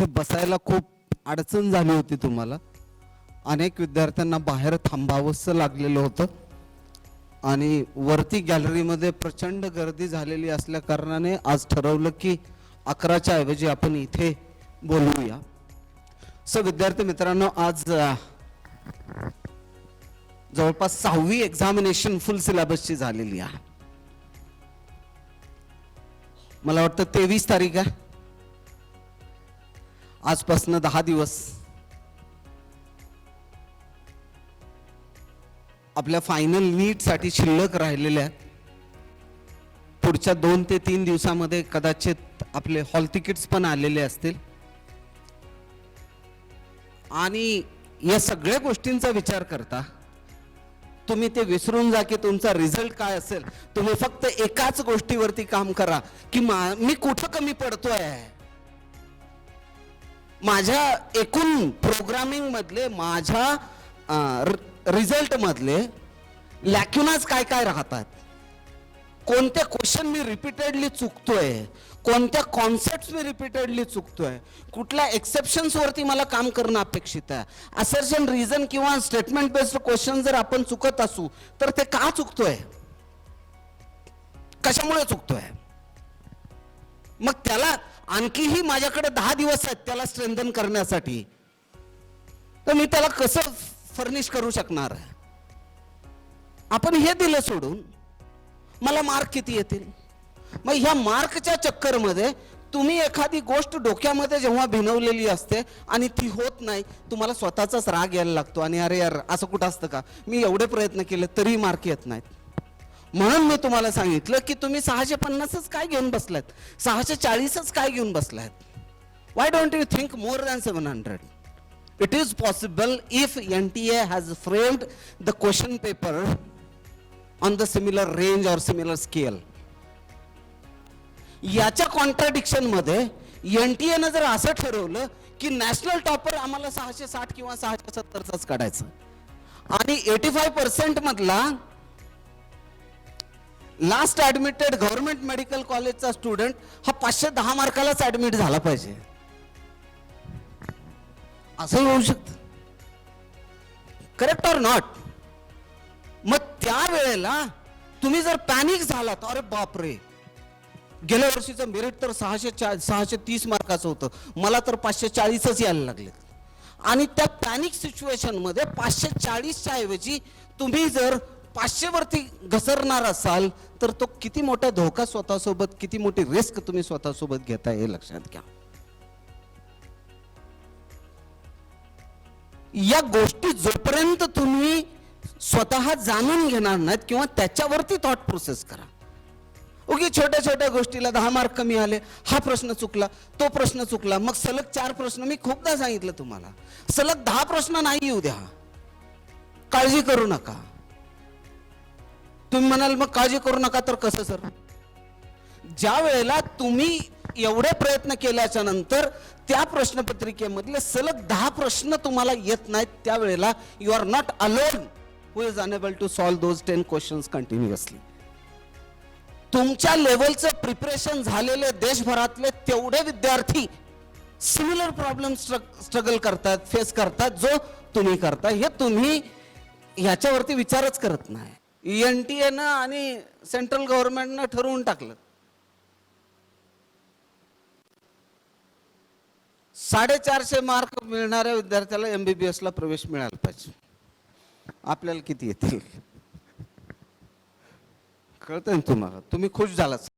ते बसायला खूप अडचण झाली होती तुम्हाला? अनेक विद्यार्थ्यांना बाहेर थांबावंसं लागलेलं होतं. आणि वरती गॅलरीमध्ये प्रचंड गर्दी झालेली असल्या कारणाने आज ठरवलं की अकराच्या ऐवजी आपण इथे बोलवूया सो विद्यार्थी मित्रांनो आज जवळपास सहावी एक्झामिनेशन फुल सिलेबसची झालेली आहे. मला वाटतं तेवीस तारीख आहे. आजपासनं दहा दिवस. आपल्या फायनल नीटसाठी शिल्लक राहिलेल्या आहेत. पुढच्या दोन ते तीन दिवसामध्ये कदाचित आपले हॉल तिकीट्स पण आलेले असतील. आणि या सगळ्या गोष्टींचा विचार करता तुम्ही ते विसरून जा की तुमचा रिझल्ट काय असेल. तुम्ही फक्त एकाच गोष्टीवरती काम करा की मा- मी कुठं कमी पडतोय? माझ्या एकूण प्रोग्रामिंगमधले माझ्या रिझल्टमधले लॅक्युनाज काय काय राहतात? कोणते क्वेश्चन मी रिपीटेडली चुकतोय? कोणत्या कॉन्सेप्ट मी रिपीटेडली चुकतोय? कुठल्या एक्सेप्शन्सवरती मला काम करणं अपेक्षित आहे? असर्शन रिझन किंवा स्टेटमेंट बेस्ड क्वेश्चन जर आपण चुकत असू तर ते का चुकतोय? कशामुळे चुकतोय? मग त्याला आणखीही माझ्याकडे दहा दिवस आहेत त्याला स्ट्रेंथन करण्यासाठी. तर मी त्याला कसं फर्निश करू शकणार? आहे आपण हे दिलं सोडून मला मार्क किती येतील? मग ह्या मार्कच्या चक्करमध्ये तुम्ही एखादी गोष्ट डोक्यामध्ये जेव्हा भिनवलेली असते आणि ती होत नाही तुम्हाला स्वतःचाच राग यायला लागतो आणि अरे यार असं कुठं असतं का? मी एवढे प्रयत्न केले तरी मार्क येत नाहीत. म्हणून मी तुम्हाला सांगितलं की तुम्ही सहाशे पन्नासच काय घेऊन बसलात? सहाशे चाळीसच काय घेऊन बसलात? Why don't you think more than seven hundred it is possible if N T A has framed the question paper on the similar range or similar scale याच्या कॉन्ट्रॅडिक्शनमध्ये एन टी एनं जर असं ठरवलं की नॅशनल टॉपर आम्हाला सहाशे साठ किंवा सहाशे सत्तरचाच काढायचं. आणि एटी फाय पर्सेंटमधला लास्ट ऍडमिटेड गव्हर्नमेंट मेडिकल कॉलेजचा स्टुडंट हा पाचशे दहा मार्कालाच ऍडमिट झाला पाहिजे. असंही होऊ शकतं. करेक्ट ऑर नॉट मग त्यावेळेला तुम्ही जर पॅनिक झालात अरे बापरे. गेल्या वर्षीचं मेरिट तर सहाशे चा सहाशे तीस मार्काचं होतं. मला तर पाचशे चाळीसच यायला लागलेत. आणि त्या पॅनिक सिच्युएशनमध्ये पाचशे चाळीसच्या ऐवजी तुम्ही जर पाचशेवरती घसरणार असाल तर तो किती मोठा धोका स्वतःसोबत किती मोठी रिस्क तुम्ही स्वतःसोबत घेताय हे लक्षात घ्या. या गोष्टी जोपर्यंत तुम्ही स्वतः जाणून घेणार नाहीत किंवा त्याच्यावरती थॉट प्रोसेस करा. ओके छोट्या छोट्या गोष्टीला दहा मार्क कमी आले हा प्रश्न चुकला तो प्रश्न चुकला मग सलग चार प्रश्न मी खूपदा सांगितलं तुम्हाला. सलग दहा प्रश्न नाही येऊ द्या काळजी करू नका. तुम्ही म्हणाल मग काळजी करू नका तर कसं सर? ज्या वेळेला तुम्ही एवढे प्रयत्न केल्याच्यानंतर त्या प्रश्नपत्रिकेमधले सलग दहा प्रश्न तुम्हाला येत नाहीत त्यावेळेला you are not alone who is enable to solve those ten questions continuously तुमच्या लेवलचं प्रिपरेशन झालेले देशभरातले तेवढे विद्यार्थी सिमिलर प्रॉब्लेम स्ट्रगल करतात फेस करतात जो तुम्ही करता हे तुम्ही ह्याच्यावरती विचारच करत नाही. एन टी एनं आणि सेंट्रल गव्हर्नमेंटनं ठरवून टाकलं. साडेचारशे मार्क मिळणाऱ्या विद्यार्थ्याला एमबीबीएस ला प्रवेश मिळाला पाहिजे. आपल्याला किती येतील? कळतं ना तुम्हाला? तुम्ही खुश झालात.